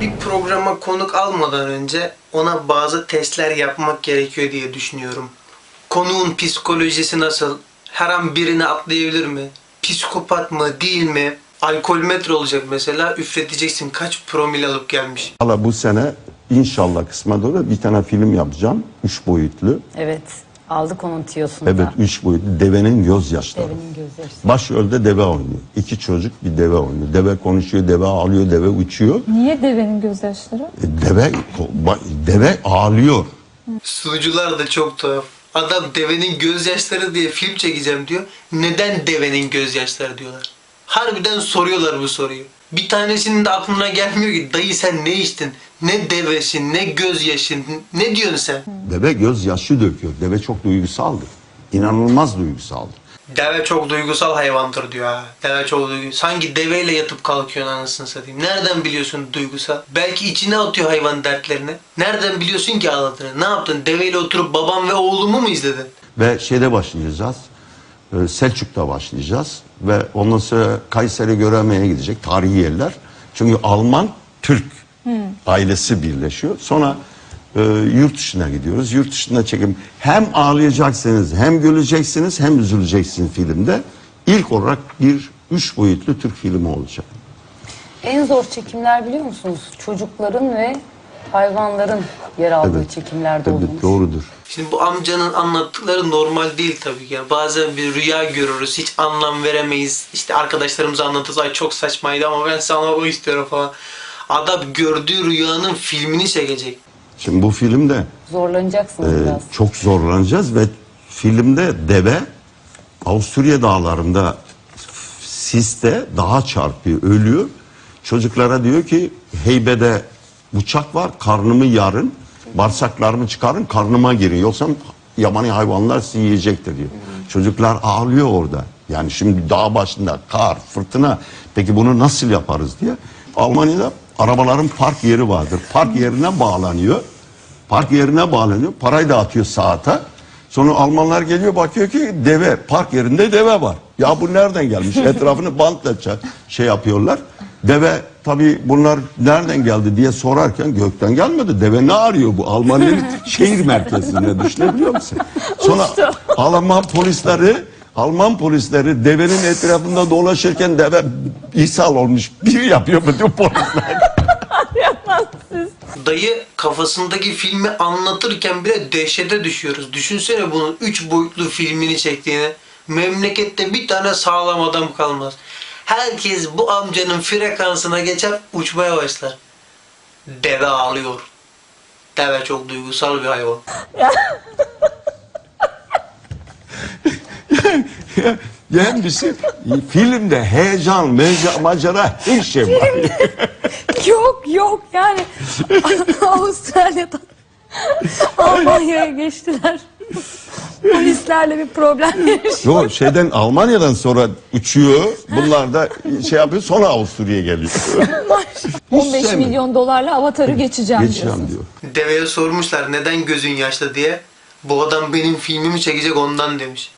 Bir programa konuk almadan önce ona bazı testler yapmak gerekiyor diye düşünüyorum. Konuğun psikolojisi nasıl? Her an birini atlayabilir mi? Psikopat mı değil mi? Alkol metre olacak mesela üfleteceksin kaç promil alıp gelmiş. Valla bu sene inşallah kısma doğru bir tane film yapacağım. Üç boyutlu. Evet. Aldık onun tiyosunu Evet da. üç boyutlu. Devenin gözyaşları. Devenin gözyaşı. Başrolde deve oynuyor. İki çocuk bir deve oynuyor. Deve konuşuyor, deve ağlıyor, deve uçuyor. Niye devenin gözyaşları? E, Deve deve ağlıyor. Sunucular da çok tuhaf. Adam devenin gözyaşları diye film çekeceğim diyor. Neden devenin gözyaşları diyorlar. Harbiden soruyorlar bu soruyu. Bir tanesinin de aklına gelmiyor ki dayı sen ne içtin? Ne devesin, ne gözyaşın, ne diyorsun sen? Deve gözyaşı döküyor. Deve çok duygusaldır. İnanılmaz duygusaldır. Deve çok duygusal hayvandır diyor ha. Deve çok duygusal. Sanki deveyle yatıp kalkıyorsun anasını satayım. Nereden biliyorsun duygusal? Belki içine atıyor hayvan dertlerini. Nereden biliyorsun ki ağladığını? Ne yaptın? Deveyle oturup babam ve oğlumu mu izledin? Ve şeyde başlayacağız. E, Selçuk'ta başlayacağız. Ve ondan sonra Kayseri göremeye gidecek tarihi yerler. Çünkü Alman, Türk ailesi birleşiyor. Sonra e, yurt dışına gidiyoruz. Yurt dışında çekim. Hem ağlayacaksınız, hem güleceksiniz, hem üzüleceksiniz filmde. İlk olarak bir üç boyutlu Türk filmi olacak. En zor çekimler biliyor musunuz? Çocukların ve hayvanların yer aldığı Evet. çekimlerde olmuş. Evet, doğrudur. Şimdi bu amcanın anlattıkları normal değil tabii ki. Yani bazen bir rüya görürüz, hiç anlam veremeyiz. İşte arkadaşlarımıza anlatırız, ay çok saçmaydı ama ben sana o istiyorum falan. Adam gördüğü rüyanın filmini çekecek. Şimdi bu filmde Zorlanacaksınız Ee, biraz. çok zorlanacağız ve filmde deve Avusturya dağlarında siste daha çarpıyor, ölüyor. Çocuklara diyor ki heybede bıçak var, karnımı yarın, bağırsaklarımı çıkarın, karnıma girin. Yoksa yabani hayvanlar sizi yiyecektir diyor. Çocuklar ağlıyor orada. Yani şimdi dağ başında kar, fırtına. Peki bunu nasıl yaparız diye. Almanya'da arabaların park yeri vardır. Park yerine bağlanıyor. Park yerine bağlanıyor. Parayı dağıtıyor saate. Sonra Almanlar geliyor bakıyor ki deve. Park yerinde deve var. Ya bu nereden gelmiş? Etrafını bantla şey yapıyorlar. Deve tabii bunlar nereden geldi diye sorarken gökten gelmedi. Deve ne arıyor bu? Almanya'nın şehir merkezinde düşünebiliyor musun? Sonra Alman polisleri Alman polisleri devenin etrafında dolaşırken deve ishal olmuş. Bir yapıyor bütün polisler. Dayı kafasındaki filmi anlatırken bile dehşete düşüyoruz. Düşünsene bunun 3 boyutlu filmini çektiğini. Memlekette bir tane sağlam adam kalmaz. Herkes bu amcanın frekansına geçer uçmaya başlar. Deve ağlıyor. Deve çok duygusal bir hayvan. Yani bir şey, filmde heyecan, meca- macera her şey var. Yok yok yani Avustralya'dan Almanya'ya geçtiler. Polislerle bir problem yaşıyor. Yok şeyden Almanya'dan sonra uçuyor. Bunlar da şey yapıyor sonra Avusturya'ya geliyor. 15 sevmedim. milyon dolarla avatarı geçeceğim, Geçeceğim diyor. Deveye sormuşlar neden gözün yaşlı diye. Bu adam benim filmimi çekecek ondan demiş.